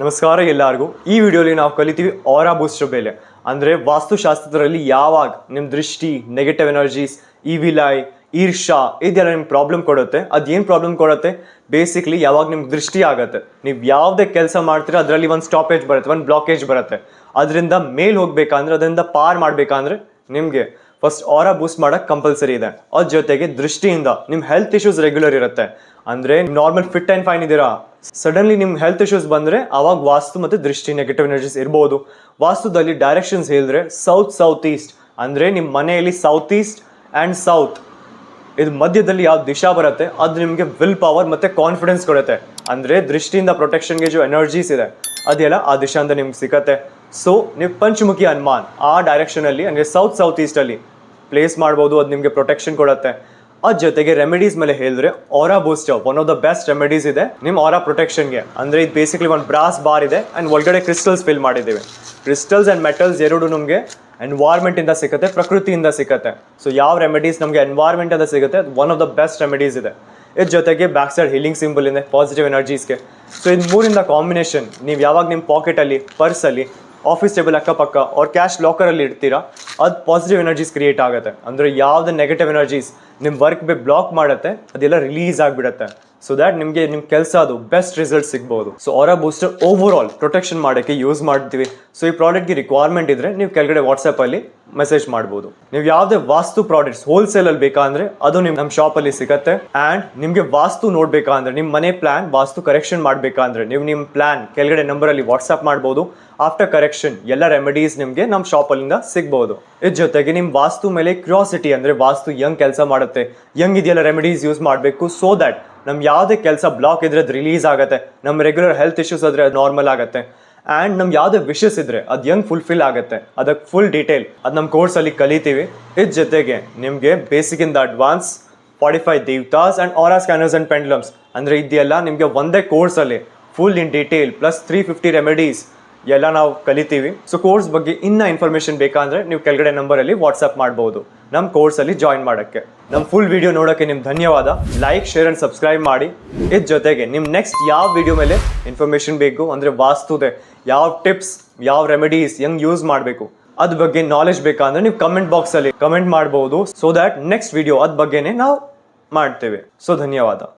ನಮಸ್ಕಾರ ಎಲ್ಲರಿಗೂ. ಈ ವಿಡಿಯೋಲಿ ನಾವು ಕಲಿತೀವಿ ಆರಾ ಬೂಸ್ಟರ್ ಬೆಲೆ ಅಂದರೆ ವಾಸ್ತುಶಾಸ್ತ್ರದಲ್ಲಿ ಯಾವಾಗ ನಿಮ್ಮ ದೃಷ್ಟಿ ನೆಗೆಟಿವ್ ಎನರ್ಜೀಸ್ ಈ ವಿಲೈ ಈರ್ಷಾ ಇದೆಲ್ಲ ನಿಮ್ಗೆ ಪ್ರಾಬ್ಲಮ್ ಕೊಡುತ್ತೆ. ಅದೇನು ಪ್ರಾಬ್ಲಮ್ ಕೊಡುತ್ತೆ? ಬೇಸಿಕ್ಲಿ ಯಾವಾಗ ನಿಮ್ಗೆ ದೃಷ್ಟಿ ಆಗುತ್ತೆ. ನೀವು ಯಾವುದೇ ಕೆಲಸ ಮಾಡ್ತೀರ, ಅದರಲ್ಲಿ ಒಂದು ಸ್ಟಾಪೇಜ್ ಬರುತ್ತೆ, ಒಂದು ಬ್ಲಾಕೇಜ್ ಬರುತ್ತೆ. ಅದರಿಂದ ಮೇಲ್ ಹೋಗ್ಬೇಕಂದ್ರೆ, ಅದರಿಂದ ಪಾರ್ ಮಾಡಬೇಕಂದ್ರೆ ನಿಮಗೆ ಫಸ್ಟ್ ಆರಾ ಬೂಸ್ಟ್ ಮಾಡೋಕ್ಕೆ ಕಂಪಲ್ಸರಿ ಇದೆ. ಅದ್ರ ಜೊತೆಗೆ ದೃಷ್ಟಿಯಿಂದ ನಿಮ್ಮ ಹೆಲ್ತ್ ಇಶ್ಯೂಸ್ ರೆಗ್ಯುಲರ್ ಇರುತ್ತೆ. ಅಂದರೆ ನಾರ್ಮಲ್ ಫಿಟ್ ಆ್ಯಂಡ್ ಫೈನ್ ಇದೀರಾ? ಸಡನ್ಲಿ ನಿಮ್ಮ ಹೆಲ್ತ್ ಇಶ್ಯೂಸ್ ಬಂದರೆ ಆವಾಗ ವಾಸ್ತು ಮತ್ತು ದೃಷ್ಟಿ ನೆಗೆಟಿವ್ ಎನರ್ಜೀಸ್ ಇರ್ಬೋದು. ವಾಸ್ತುದಲ್ಲಿ ಡೈರೆಕ್ಷನ್ಸ್ ಹೇಳಿದ್ರೆ ಸೌತ್ ಸೌತ್ ಈಸ್ಟ್ ಅಂದರೆ ನಿಮ್ಮ ಮನೆಯಲ್ಲಿ ಸೌತ್ ಈಸ್ಟ್ ಆ್ಯಂಡ್ ಸೌತ್ ಇದು ಮಧ್ಯದಲ್ಲಿ ಯಾವ ದಿಶಾ ಬರುತ್ತೆ, ಅದು ನಿಮಗೆ ವಿಲ್ ಪವರ್ ಮತ್ತು ಕಾನ್ಫಿಡೆನ್ಸ್ ಕೊಡುತ್ತೆ. ಅಂದರೆ ದೃಷ್ಟಿಯಿಂದ ಪ್ರೊಟೆಕ್ಷನ್ಗೆ ಜೋ ಎನರ್ಜೀಸ್ ಇದೆ, ಅದೆಲ್ಲ ಆ ದಿಶಾ ಅಂತ ನಿಮ್ಗೆ ಸಿಗತ್ತೆ. ಸೊ ನೀವು ಪಂಚಮುಖಿ ಹನುಮಾನ್ ಆ ಡೈರೆಕ್ಷನಲ್ಲಿ ಅಂದರೆ ಅಂದ್ರೆ ಸೌತ್ ಸೌತ್ ಈಸ್ಟಲ್ಲಿ ಪ್ಲೇಸ್ ಮಾಡ್ಬೋದು, ಅದು ನಿಮಗೆ ಪ್ರೊಟೆಕ್ಷನ್ ಕೊಡುತ್ತೆ. ಅದ್ ಜೊತೆಗೆ ರೆಮಿಡೀಸ್ ಮೇಲೆ ಹೇಳಿದ್ರೆ aura booster one of the best remedies ಇದೆ ನಿಮ್ಮ ಆರಾ ಪ್ರೊಟೆಕ್ಷನ್ಗೆ ಅಂದ್ರೆ ಇದು ಬೇಸಿಕಲಿ ಒಂದು ಬ್ರಾಸ್ ಬಾರ್ ಇದೆ ಅಂಡ್ ಒಳಗಡೆ ಕ್ರಿಸ್ಟಲ್ಸ್ ಫಿಲ್ ಮಾಡಿದ್ದೀವಿ. ಕ್ರಿಸ್ಟಲ್ಸ್ ಅಂಡ್ ಮೆಟಲ್ಸ್ ಎರಡು ನಮಗೆ ಎನ್ವೈರ್ಮೆಂಟ್ ಇಂದ ಸಿಗುತ್ತೆ, ಪ್ರಕೃತಿಯಿಂದ ಸಿಗುತ್ತೆ. ಸೊ ಯಾವ ರೆಮಿಡೀಸ್ ನಮಗೆ ಎನ್ವೈರ್ಮೆಂಟ್ ಇಂದ ಸಿಗುತ್ತೆ one of the best remedies ಇದೆ. ಇದ್ರ ಜೊತೆಗೆ ಬ್ಯಾಕ್ ಸೈಡ್ ಹೀಲಿಂಗ್ ಸಿಂಬಲ್ ಇದೆ ಪಾಸಿಟಿವ್ ಎನರ್ಜೀಸ್ಗೆ ಸೊ ಇದು ಮೂರಿಂದ ಕಾಂಬಿನೇಷನ್ ನೀವು ಯಾವಾಗ ನಿಮ್ಮ ಪಾಕೆಟಲ್ಲಿ ಪರ್ಸಲ್ಲಿ ಆಫೀಸ್ ಟೇಬಲ್ ಅಕ್ಕಪಕ್ಕ ಅವ್ರ ಕ್ಯಾಶ್ ಲಾಕರಲ್ಲಿ ಇಡ್ತೀರಾ, ಅದು ಪಾಸಿಟಿವ್ ಎನರ್ಜೀಸ್ ಕ್ರಿಯೇಟ್ ಆಗುತ್ತೆ. ಅಂದರೆ ಯಾವ್ದು ನೆಗೆಟಿವ್ ಎನರ್ಜೀಸ್ ನಿಮ್ಮ ವರ್ಕ್ ಬೇ ಬ್ಲಾಕ್ ಮಾಡುತ್ತೆ, ಅದೆಲ್ಲ ರಿಲೀಸ್ ಆಗಿಬಿಡುತ್ತೆ. ಸೊ ದ್ಯಾಟ್ ನಿಮಗೆ ನಿಮ್ಮ ಕೆಲಸ ಅದು ಬೆಸ್ಟ್ ರಿಸಲ್ಟ್ ಸಿಗ್ಬೋದು. ಸೊ ಅವರ ಬೂಸ್ಟರ್ ಓವರ್ ಆಲ್ ಪ್ರೊಟೆಕ್ಷನ್ ಮಾಡೋಕ್ಕೆ ಯೂಸ್ ಮಾಡ್ತೀವಿ. ಸೊ ಈ ಪ್ರಾಡಕ್ಟ್ಗೆ ರಿಕ್ವೈರ್ಮೆಂಟ್ ಇದ್ರೆ ನೀವು ಕೆಳಗಡೆ ವಾಟ್ಸಪ್ಪಲ್ಲಿ ಮೆಸೇಜ್ ಮಾಡ್ಬೋದು. ನೀವು ಯಾವುದೇ ವಾಸ್ತು ಪ್ರಾಡಕ್ಟ್ಸ್ ಹೋಲ್ಸೇಲಲ್ಲಿ ಬೇಕಂದ್ರೆ ಅದು ನಿಮ್ಮ ನಮ್ಮ ಶಾಪಲ್ಲಿ ಸಿಗತ್ತೆ. ಆ್ಯಂಡ್ ನಿಮಗೆ ವಾಸ್ತು ನೋಡ್ಬೇಕಂದ್ರೆ ನಿಮ್ಮ ಮನೆ ಪ್ಲಾನ್ ವಾಸ್ತು ಕರೆಕ್ಷನ್ ಮಾಡಬೇಕಂದ್ರೆ ನೀವು ನಿಮ್ಮ ಪ್ಲಾನ್ ಕೆಳಗಡೆ ನಂಬರಲ್ಲಿ ವಾಟ್ಸಪ್ ಮಾಡ್ಬೋದು. ಆಫ್ಟರ್ ಕರೆಕ್ಷನ್ ಎಲ್ಲ ರೆಮಿಡೀಸ್ ನಿಮಗೆ ನಮ್ಮ ಶಾಪಲ್ಲಿಂದ ಸಿಗ್ಬೋದು. ಇದ್ರ ಜೊತೆಗೆ ನಿಮ್ಮ ವಾಸ್ತು ಮೇಲೆ ಕ್ಯೂರಿಯಾಸಿಟಿ ಅಂದರೆ ವಾಸ್ತು ಹೆಂಗೆ ಕೆಲಸ ಮಾಡುತ್ತೆ. ಯಂಗ್ ಇದೆಯಲ್ಲ ರೆಮಿಡೀಸ್ ಯೂಸ್ ಮಾಡಬೇಕು ಸೊ ದ್ಯಾಟ್ ನಮ್ ಯಾವುದೇ ಕೆಲಸ ಬ್ಲಾಕ್ ಇದ್ರೆ ಅದು ರಿಲೀಸ್ ಆಗುತ್ತೆ. ನಮ್ಮ ರೆಗ್ಯುಲರ್ ಹೆಲ್ತ್ ಇಶ್ಯೂಸ್ ಆದ್ರೆ ನಾರ್ಮಲ್ ಆಗುತ್ತೆ. ಆ್ಯಂಡ್ ನಮ್ಮ ಯಾವುದೇ ವಿಶಸ್ ಇದ್ರೆ ಅದು ಹೆಂಗ್ ಫುಲ್ಫಿಲ್ ಆಗುತ್ತೆ. ಅದಕ್ಕೆ ಫುಲ್ ಡೀಟೇಲ್ ಅದು ನಮ್ಮ ಕೋರ್ಸಲ್ಲಿ ಕಲಿತೀವಿ. ಇದ್ ಜೊತೆಗೆ ನಿಮಗೆ the advance forty five ದೇವ್ತಾಸ್ and aura scanners and pendulums ಅಂದರೆ ಇದೆಯಲ್ಲ, ನಿಮಗೆ ಒಂದೇ ಕೋರ್ಸಲ್ಲಿ full in detail plus three fifty remedies ಎಲ್ಲ ನಾವು ಕಲಿತೀವಿ. ಸೊ ಕೋರ್ಸ್ ಬಗ್ಗೆ ಇನ್ನ ಇನ್ಫಾರ್ಮೇಶನ್ ಬೇಕಂದ್ರೆ ನೀವು ಕೆಳಗಡೆ ನಂಬರಲ್ಲಿ ವಾಟ್ಸ್ಆಪ್ ಮಾಡಬಹುದು ನಮ್ಮ ಕೋರ್ಸಲ್ಲಿ ಜಾಯಿನ್ ಮಾಡೋಕ್ಕೆ. ನಮ್ಮ ಫುಲ್ ವಿಡಿಯೋ ನೋಡಕ್ಕೆ ನಿಮ್ಗೆ ಧನ್ಯವಾದ. ಲೈಕ್ ಶೇರ್ ಅಂಡ್ ಸಬ್ಸ್ಕ್ರೈಬ್ ಮಾಡಿ. ಇದ್ರ ಜೊತೆಗೆ ನಿಮ್ಮ ನೆಕ್ಸ್ಟ್ ಯಾವ ವಿಡಿಯೋ ಮೇಲೆ ಇನ್ಫಾರ್ಮೇಶನ್ ಬೇಕು, ಅಂದರೆ ವಾಸ್ತುದೆ, ಯಾವ ಟಿಪ್ಸ್ ಯಾವ ರೆಮಿಡೀಸ್ ಹೆಂಗ್ ಯೂಸ್ ಮಾಡಬೇಕು ಅದ್ರ ಬಗ್ಗೆ ನಾಲೆಜ್ ಬೇಕಂದ್ರೆ ನೀವು ಕಮೆಂಟ್ ಬಾಕ್ಸಲ್ಲಿ ಕಮೆಂಟ್ ಮಾಡ್ಬೋದು. ಸೊ ದ್ಯಾಟ್ ನೆಕ್ಸ್ಟ್ ವಿಡಿಯೋ ಅದ್ ಬಗ್ಗೆನೇ ನಾವು ಮಾಡ್ತೇವೆ. ಸೊ ಧನ್ಯವಾದ.